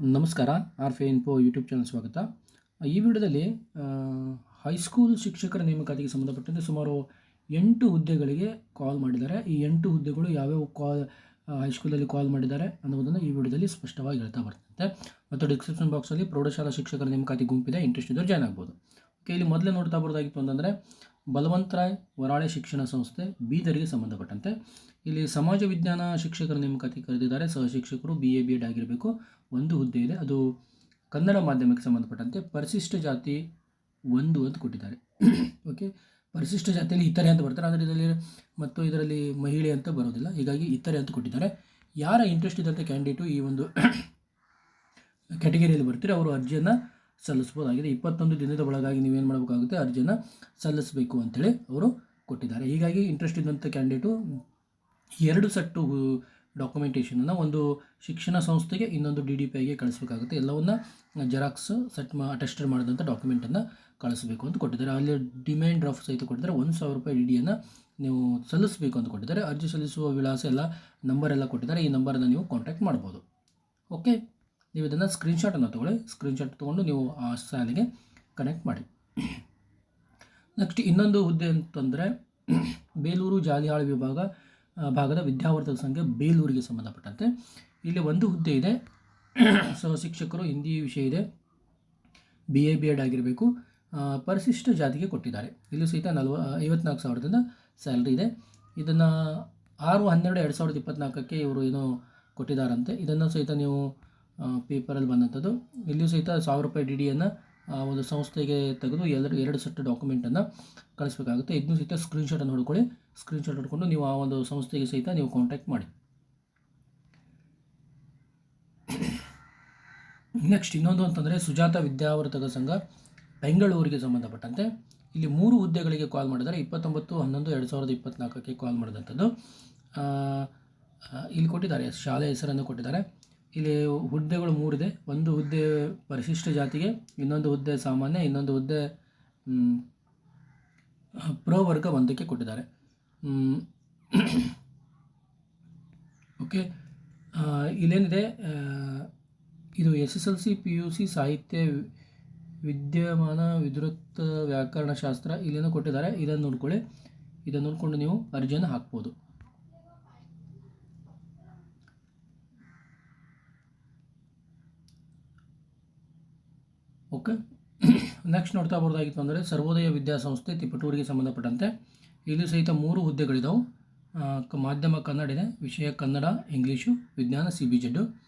ನಮಸ್ಕಾರ ಆರ್ ಫೆ info YouTube channel ಸ್ವಾಗತ. ಈ ವಿಡಿಯೋದಲ್ಲಿ ಹೈಸ್ಕೂಲ್ ಶಿಕ್ಷಕರ ನೇಮಕಾತಿಗೆ ಸಂಬಂಧಪಟ್ಟಂತೆ ಸುಮಾರು ಎಂಟು ಹುದ್ದೆಗಳಿಗೆ ಕಾಲ್ ಮಾಡಿದ್ದಾರೆ. ಈ ಎಂಟು ಹುದ್ದೆಗಳು ಯಾವ್ಯಾವ ಕಾಲ್ ಹೈಸ್ಕೂಲಲ್ಲಿ ಕಾಲ್ ಮಾಡಿದ್ದಾರೆ ಅನ್ನೋದನ್ನು ಈ ವಿಡಿಯೋದಲ್ಲಿ ಸ್ಪಷ್ಟವಾಗಿ ಹೇಳ್ತಾ ಬರ್ತಂತೆ ಮತ್ತು ಡಿಸ್ಕ್ರಿಪ್ಷನ್ ಬಾಕ್ಸಲ್ಲಿ ಪ್ರೌಢಶಾಲಾ ಶಿಕ್ಷಕರ ನೇಮಕಾತಿ ಗುಂಪಿದೆ ಇಂಟ್ರೆಸ್ಟ್ ಇದ್ದರೆ ಜಾಯ್ನ್ ಆಗ್ಬೋದು. ಓಕೆ ಇಲ್ಲಿ ಮೊದಲೇ ನೋಡ್ತಾ ಬರೋದಾಗಿತ್ತು ಅಂತಂದರೆ ಬಲವಂತರಾಯ್ ವರಾಳೆ ಶಿಕ್ಷಣ ಸಂಸ್ಥೆ, ಬೀದರಿಗೆ ಸಂಬಂಧಪಟ್ಟಂತೆ. ಇಲ್ಲಿ ಸಮಾಜ ವಿಜ್ಞಾನ ಶಿಕ್ಷಕರ ನೇಮಕಾತಿ ಕರೆದಿದ್ದಾರೆ. ಸಹ ಶಿಕ್ಷಕರು ಬಿ ಎ ಬಿ ಎಡ್ ಆಗಿರಬೇಕು. ಒಂದು ಹುದ್ದೆ ಇದೆ. ಅದು ಕನ್ನಡ ಮಾಧ್ಯಮಕ್ಕೆ ಸಂಬಂಧಪಟ್ಟಂತೆ ಪರಿಶಿಷ್ಟ ಜಾತಿ ಒಂದು ಅಂತ ಕೊಟ್ಟಿದ್ದಾರೆ. ಓಕೆ ಪರಿಶಿಷ್ಟ ಜಾತಿಯಲ್ಲಿ ಇತರೆ ಅಂತ ಬರ್ತಾರೆ. ಆದರೆ ಇದರಲ್ಲಿ ಮತ್ತು ಇದರಲ್ಲಿ ಮಹಿಳೆ ಅಂತ ಬರೋದಿಲ್ಲ. ಹೀಗಾಗಿ ಇತರೆ ಅಂತ ಕೊಟ್ಟಿದ್ದಾರೆ. ಯಾರ ಇಂಟ್ರೆಸ್ಟ್ ಇದ್ದಂಥ ಕ್ಯಾಂಡಿಡೇಟು ಈ ಒಂದು ಕ್ಯಾಟಗರಿಯಲ್ಲಿ ಬರ್ತೀರಿ, ಅವರು ಅರ್ಜಿಯನ್ನು ಸಲ್ಲಿಸ್ಬೋದಾಗಿದೆ ಇಪ್ಪತ್ತೊಂದು ದಿನದ ಒಳಗಾಗಿ ನೀವೇನು ಮಾಡಬೇಕಾಗುತ್ತೆ, ಅರ್ಜಿಯನ್ನು ಸಲ್ಲಿಸಬೇಕು ಅಂತೇಳಿ ಅವರು ಕೊಟ್ಟಿದ್ದಾರೆ. ಹೀಗಾಗಿ ಇಂಟ್ರೆಸ್ಟ್ ಇದ್ದಂಥ ಕ್ಯಾಂಡಿಡೇಟು ಎರಡು ಸೆಟ್ಟು ಡಾಕ್ಯುಮೆಂಟೇಷನನ್ನು ಒಂದು ಶಿಕ್ಷಣ ಸಂಸ್ಥೆಗೆ ಇನ್ನೊಂದು ಡಿ ಡಿ ಪಿ ಐಗೆ ಕಳಿಸ್ಬೇಕಾಗುತ್ತೆ. ಎಲ್ಲವನ್ನ ಜೆರಾಕ್ಸ್ ಸೆಟ್ ಮಾ ಅಟೆಸ್ಟರ್ ಮಾಡಿದಂಥ ಡಾಕ್ಯುಮೆಂಟನ್ನು ಕಳಿಸಬೇಕು ಅಂತ ಕೊಟ್ಟಿದ್ದಾರೆ. ಅಲ್ಲಿ ಡಿಮ್ಯಾಂಡ್ ಡ್ರಾಫ್ಟ್ ಸಹಿತ ಕೊಟ್ಟಿದ್ದಾರೆ. ಒಂದು ಸಾವಿರ ರೂಪಾಯಿ ಡಿ ಡಿಯನ್ನು ನೀವು ಸಲ್ಲಿಸಬೇಕು ಅಂತ ಕೊಟ್ಟಿದ್ದಾರೆ. ಅರ್ಜಿ ಸಲ್ಲಿಸುವ ವಿಳಾಸ ಎಲ್ಲ, ನಂಬರ್ ಎಲ್ಲ ಕೊಟ್ಟಿದ್ದಾರೆ. ಈ ನಂಬರನ್ನು ನೀವು ಕಾಂಟ್ಯಾಕ್ಟ್ ಮಾಡ್ಬೋದು. ಓಕೆ? ನೀವು ಇದನ್ನು ಸ್ಕ್ರೀನ್ಶಾಟನ್ನು ತೊಗೊಳ್ಳಿ. ಸ್ಕ್ರೀನ್ಶಾಟ್ ತೊಗೊಂಡು ನೀವು ಆ ಶಾಲೆಗೆ ಕನೆಕ್ಟ್ ಮಾಡಿ. ನೆಕ್ಸ್ಟ್ ಇನ್ನೊಂದು ಹುದ್ದೆ ಅಂತಂದರೆ, ಬೇಲೂರು ಜಾಲಿಹಾಳು ವಿಭಾಗ ಭಾಗದ ವಿದ್ಯಾವರ್ಧಕ ಸಂಘ ಬೇಲೂರಿಗೆ ಸಂಬಂಧಪಟ್ಟಂತೆ. ಇಲ್ಲಿ ಒಂದು ಹುದ್ದೆ ಇದೆ. ಸೊ, ಶಿಕ್ಷಕರು ಹಿಂದಿ ವಿಷಯ ಇದೆ. ಬಿ ಎ ಬಿ ಎಡ್ ಆಗಿರಬೇಕು. ಪರಿಶಿಷ್ಟ ಜಾತಿಗೆ ಕೊಟ್ಟಿದ್ದಾರೆ. ಇಲ್ಲಿ ಸಹಿತ ನಲ್ವ, ಐವತ್ನಾಲ್ಕು ಸಾವಿರದಿಂದ ಸ್ಯಾಲ್ರಿ ಇದೆ. ಇದನ್ನು ಆರು, ಹನ್ನೆರಡು, ಎರಡು ಸಾವಿರದ ಇಪ್ಪತ್ನಾಲ್ಕಕ್ಕೆ ಇವರು ಏನೋ ಕೊಟ್ಟಿದ್ದಾರಂತೆ. ಇದನ್ನು ಸಹಿತ ನೀವು ಪೇಪರಲ್ಲಿ ಬಂದಂಥದ್ದು. ಇಲ್ಲಿಯೂ ಸಹಿತ ಸಾವಿರ ರೂಪಾಯಿ ಡಿ ಡಿಯನ್ನು ಒಂದು ಸಂಸ್ಥೆಗೆ ತೆಗೆದು ಎರಡು ಎರಡು ಸೆಟ್ ಡಾಕ್ಯುಮೆಂಟನ್ನು ಕಳಿಸಬೇಕಾಗುತ್ತೆ. ಇದನ್ನು ಸಹಿತ ಸ್ಕ್ರೀನ್ಶಾಟನ್ನು ಹೊಡ್ಕೊಳ್ಳಿ. ಸ್ಕ್ರೀನ್ಶಾಟ್ ಹೊಡ್ಕೊಂಡು ನೀವು ಆ ಒಂದು ಸಂಸ್ಥೆಗೆ ಸಹಿತ ನೀವು ಕಾಂಟ್ಯಾಕ್ಟ್ ಮಾಡಿ. ನೆಕ್ಸ್ಟ್ ಇನ್ನೊಂದು ಅಂತಂದರೆ ಸುಜಾತ ವಿದ್ಯಾವರ್ಧಕ ಸಂಘ ಬೆಂಗಳೂರಿಗೆ ಸಂಬಂಧಪಟ್ಟಂತೆ. ಇಲ್ಲಿ ಮೂರು ಹುದ್ದೆಗಳಿಗೆ ಕಾಲ್ ಮಾಡಿದ್ದಾರೆ. ಇಪ್ಪತ್ತೊಂಬತ್ತು ಹನ್ನೊಂದು ಎರಡು ಸಾವಿರದ ಇಪ್ಪತ್ತ್ನಾಲ್ಕಕ್ಕೆ ಕಾಲ್ ಮಾಡಿದಂಥದ್ದು. ಆ, ಆ, ಇಲ್ಲಿ ಕೊಟ್ಟಿದ್ದಾರೆ. ಶಾಲೆ ಹೆಸರನ್ನು ಕೊಟ್ಟಿದ್ದಾರೆ. ಇಲ್ಲಿ ಹುದ್ದೆಗಳು ಮೂರಿದೆ. ಒಂದು ಹುದ್ದೆ ಪರಿಶಿಷ್ಟ ಜಾತಿಗೆ, ಇನ್ನೊಂದು ಹುದ್ದೆ ಸಾಮಾನ್ಯ, ಇನ್ನೊಂದು ಹುದ್ದೆ ಪ್ರವರ್ಗ ಪ್ರೋ ವರ್ಗ ಒಂದಕ್ಕೆ ಕೊಟ್ಟಿದ್ದಾರೆ. ಓಕೆ ಇಲ್ಲೇನಿದೆ ಇದು S S L C P U C ಸಾಹಿತ್ಯ ವಿದ್ಯಮಾನ ವಿದ್ಯುತ್ ವ್ಯಾಕರಣಶಾಸ್ತ್ರ ಇಲ್ಲೇನೋ ಕೊಟ್ಟಿದ್ದಾರೆ. ಇದನ್ನು ನೋಡ್ಕೊಳ್ಳಿ. ಇದನ್ನು ನೋಡಿಕೊಂಡು ನೀವು ಅರ್ಜಿಯನ್ನು ಹಾಕ್ಬೋದು. ಓಕೆ. ನೆಕ್ಸ್ಟ್ ನೋಡ್ತಾ ಬರೋದಾಗಿತ್ತು ಅಂದರೆ ಸರ್ವೋದಯ ವಿದ್ಯಾಸಂಸ್ಥೆ ತಿಪಟೂರಿಗೆ ಸಂಬಂಧಪಟ್ಟಂತೆ. ಇಲ್ಲಿ ಸಹಿತ ಮೂರು ಕ- ಮಾಧ್ಯಮ ಕನ್ನಡ ಇದೆ. ವಿಷಯ ಕನ್ನಡ, ಇಂಗ್ಲೀಷು, ವಿಜ್ಞಾನ ಸಿ ಬಿ ಜೆಡ್ಡು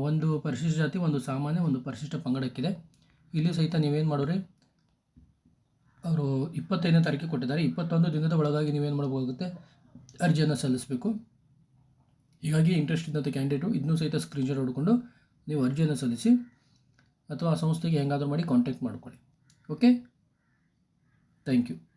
ಒಂದು ಪರಿಶಿಷ್ಟ ಜಾತಿ, ಒಂದು ಸಾಮಾನ್ಯ, ಒಂದು ಪರಿಶಿಷ್ಟ ಪಂಗಡಕ್ಕಿದೆ. ಇಲ್ಲಿ ಸಹಿತ ನೀವೇನು ಮಾಡೋರಿ? ಅವರು ಇಪ್ಪತ್ತೈದನೇ ತಾರೀಕು ಕೊಟ್ಟಿದ್ದಾರೆ. ಇಪ್ಪತ್ತೊಂದು ದಿನದ ಒಳಗಾಗಿ ನೀವೇನು ಮಾಡಬೇಕಾಗುತ್ತೆ? ಅರ್ಜಿಯನ್ನು ಸಲ್ಲಿಸಬೇಕು. ಹೀಗಾಗಿ ಇಂಟ್ರೆಸ್ಟ್ ಇದ್ದಂಥ ಕ್ಯಾಂಡಿಡೇಟು ಇದನ್ನೂ ಸಹಿತ ಸ್ಕ್ರೀನ್ಶಾಟ್ ಹೊಡ್ಕೊಂಡು ನೀವು ಅರ್ಜಿಯನ್ನು ಸಲ್ಲಿಸಿ ಅಥವಾ ಆ ಸಂಸ್ಥೆಗೆ ಹೆಂಗಾದರೂ ಮಾಡಿ ಕಾಂಟ್ಯಾಕ್ಟ್ ಮಾಡ್ಕೊಳ್ಳಿ. Okay thank you